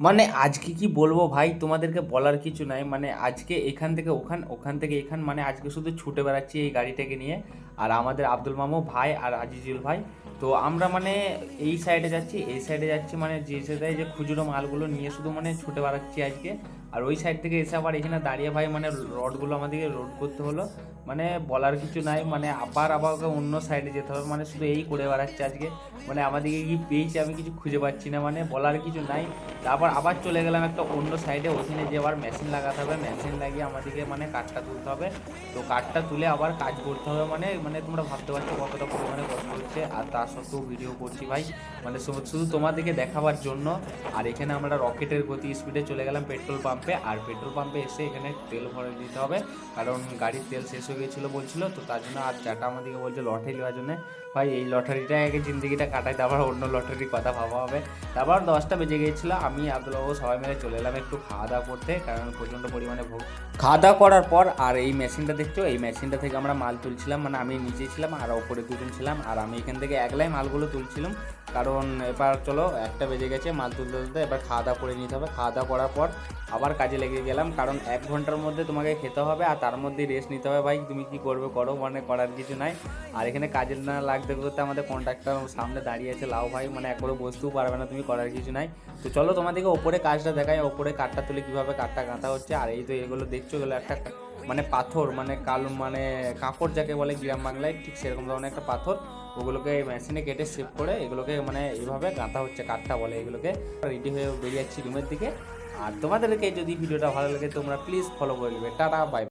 মানে আজকে কি বলব ভাই? তোমাদেরকে বলার কিছু নাই। মানে আজকে এখান থেকে ওখান ওখান থেকে এখান মানে আজকে শুধু ছুটে বেড়াচ্ছি এই গাড়িটাকে নিয়ে। আর আমাদের আব্দুল মামু ভাই আর আজিজুল ভাই। তো আমরা মানে এই সাইডে যাচ্ছি, এই সাইডে যাচ্ছি মানে যে সাইডে যে খুচরো মালগুলো নিয়ে শুধু মানে ছুটে বেড়াচ্ছি আজকে। আর ওই সাইড থেকে এসে আবার এখানে দাঁড়িয়ে ভাই মানে রডগুলো আমাদেরকে রোড করতে হলো। মানে বলার কিছু নাই মানে আবার আবার অন্য সাইডে যেতে হবে মানে শুধু এই করে বেড়াচ্ছে আজকে। মানে আমাদেরকে কি পেয়েছে আমি কিছু খুঁজে পাচ্ছি না মানে বলার কিছু নাই। তারপর আবার চলে গেলাম একটা অন্য সাইডে ওখানে যে আবার মেশিন লাগাতে হবে। মেশিন লাগিয়ে আমাদেরকে মানে কাঠটা তুলতে হবে। তো কাঠটা তুলে আবার কাজ করতে হবে মানে মানে তোমরা ভাবতে পারছ কতটা পরিমাণে কষ্ট হচ্ছে, আর তার সত্ত্বেও ভিডিও করছি ভাই। মানে শুধু তোমাদেরকে দেখাবার জন্য, আর এখানে আমরা রকেটের গতি স্পিডে চলে গেলাম পেট্রোল পাম্পে আর পেট্রোল পাম্পে এসে এখানে তেল ভরে দিতে হবে। কারণ গাড়ির তেল শেষ হয়ে গেছিল বলছিল, তো তার জন্য আর চাটা আমাদেরকে বলছে লটারি নেওয়ার জন্য। ভাই, এই লটারিটা আগে জিন্দগিটা কাটাই তারপর অন্য লটারির কথা ভাবা হবে। তারপর দশটা বেজে গিয়েছিল, আমি আব্দুলবাবু সবাই মিলে চলে এলাম একটু খাওয়া দাওয়া করতে, কারণ প্রচণ্ড পরিমাণে ভোগ। খাওয়া দাওয়া করার পর, আর এই মেশিনটা দেখছ, এই মেশিনটা থেকে আমরা মাল তুলছিলাম মানে আমি নিচে ছিলাম, আর ওপরে দুজন ছিলাম, আর আমি এখান থেকে একলাই মালগুলো তুলছিলাম। কারণ এবার চলো, একটা বেজে গেছে মাল তুলতে তুলতে, এবার খাওয়া দাওয়া করে নিতে হবে। খাওয়া দাওয়া করার পর আবার কাজে লেগে গেলাম, কারণ এক ঘণ্টার মধ্যে তোমাকে খেতে হবে, আর তার মধ্যে রেস্ট নিতে হবে। ভাই, তুমি কি করবে করো মানে করার কিছু নাই। আর এখানে কাজে না লাগতে করতে আমাদের কন্ট্রাক্টর সামনে দাঁড়িয়ে আছে। লাউ ভাই মানে একবারে বসতেও পারবে না, তুমি করার কিছু নাই। তো চলো তোমাদেরকে ওপরে কাজটা দেখাই, ওপরে কাঠটা তুলে কীভাবে কাঠটা গাঁথা হচ্ছে, আর এই তো এগুলো দেখছ, এগুলো একটা মানে পাথর মানে কালো মানে কাপড় যাকে বলে গ্রাম বাংলায়, ঠিক সেরকম ধরনের একটা পাথর। ওগুলোকে মেশিনে কেটে সেভ করে এগুলোকে মানে এইভাবে গাঁথা হচ্ছে, কাঠটা বলে এগুলোকে। রেডি হয়ে বেরিয়ে যাচ্ছি রুমের দিকে। আর তোমাদেরকে যদি ভিডিওটা ভালো লাগে, তোমরা প্লিজ ফলো করে নেবে টাটা বাই